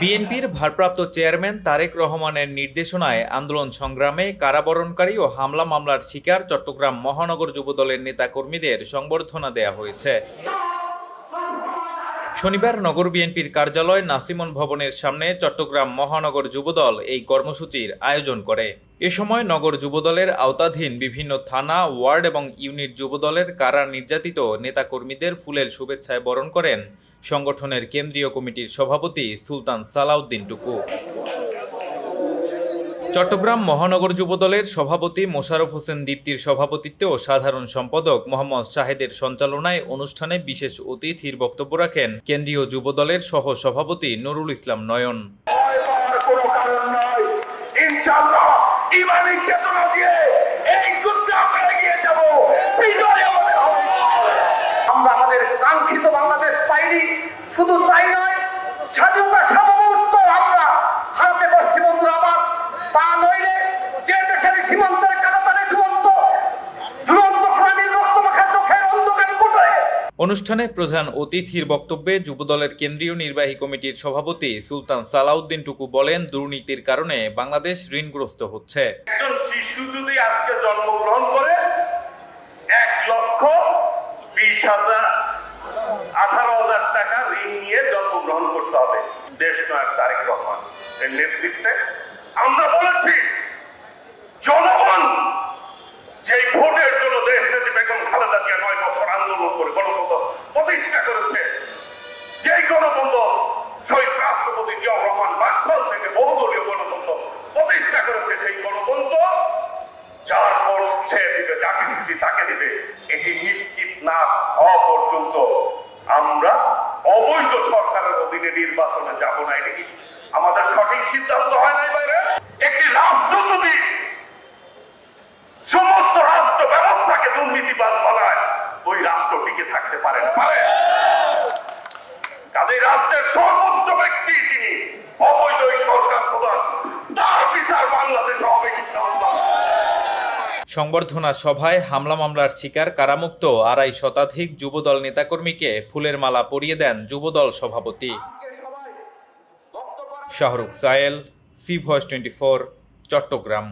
বিএনপির ভারপ্রাপ্ত চেয়ারম্যান তারেক রহমানের নির্দেশনায় আন্দোলন সংগ্রামে কারাবরণকারী ও হামলা মামলার শিকার চট্টগ্রাম মহানগর যুবদলের নেতাকর্মীদের সংবর্ধনা দেয়া হয়েছে। শনিবার নগর বিএনপির কার্যালয় নাসিমন ভবনের সামনে চট্টগ্রাম মহানগর যুবদল এই কর্মসূচির আয়োজন করে। এ সময় নগর যুবদলের আওতাধীন বিভিন্ন থানা, ওয়ার্ড এবং ইউনিট যুবদলের কারা নির্যাতিত নেতাকর্মীদের ফুলের শুভেচ্ছায় বরণ করেন সংগঠনের কেন্দ্রীয় কমিটির সভাপতি সুলতান সালাউদ্দিন টুকু। চট্টগ্রাম মহানগর যুবদলের সভাপতি মোশাররফ হোসেন দীপ্তির সভাপতিত্বে ও সাধারণ সম্পাদক মোহাম্মদ শাহেদের সঞ্চালনায় অনুষ্ঠানে বিশেষ অতিথির বক্তব্য রাখেন কেন্দ্রীয় যুবদলের সহ সভাপতি নুরুল ইসলাম নয়ন। শুধু তাই নয়, স্বাধীনতা সীমান্তের কাটাতারে ঝুলন্ত ঝুলন্ত প্রাণীর রক্তমাখা চোখের অন্ধকারে কোটরে। অনুষ্ঠানে প্রধান অতিথির বক্তব্যে যুবদলের কেন্দ্রীয় নির্বাহী কমিটির সভাপতি সুলতান সালাউদ্দিন টুকু বলেন দুর্নীতির কারণে বাংলাদেশ ঋণগ্রস্ত হচ্ছে। একজন শিশু যদি আজকে জন্মগ্রহণ করে এক লক্ষ বিশ হাজার আঠারো হাজার টাকা ঋণ নিয়ে জন্মগ্রহণ করতে হবে। দেশ নায়ক তারেক রহমান নেতৃত্বে আমরা বলেছি জনগণ যে ভোটের জন্য দেশ নেত্রী বেগম খালেদা জিয়া নয় বছর আন্দোলন করে গণতন্ত্র প্রতিষ্ঠা করেছে, যেই গণতন্ত্র শহীদ রাষ্ট্রপতি জিয়াউর রহমান বাকশাল থেকে বহুদলীয় গণতন্ত্র প্রতিষ্ঠা করেছে সেই গণতন্ত্র যার ভোট সে দিবে যাকে খুশি তাকে দিবে, এটি নিশ্চিত না হওয়া পর্যন্ত আমরা অবৈধ সরকারের অধীনে নির্বাচনে যাব না, এটা কি আমাদের সঠিক সিদ্ধান্ত হয় নাই বাইরে। একটি রাষ্ট্র যদি দুর্নীতিবাদ ওই রাষ্ট্র টিকে থাকতে পারে কাজে রাষ্ট্রের সর্বোচ্চ ব্যক্তি তিনি, অবৈধ সরকার প্রধান। তার বিচার হবে, ইনশাআল্লাহ। সংবর্ধনা সভায় হামলা মামলার শিকার কারামুক্ত আড়াই শতাধিক যুবদল নেতাকর্মীকে ফুলের মালা পরিয়ে দেন যুবদল সভাপতি। Shahrukh Sayel, C voice twenty Chattogram.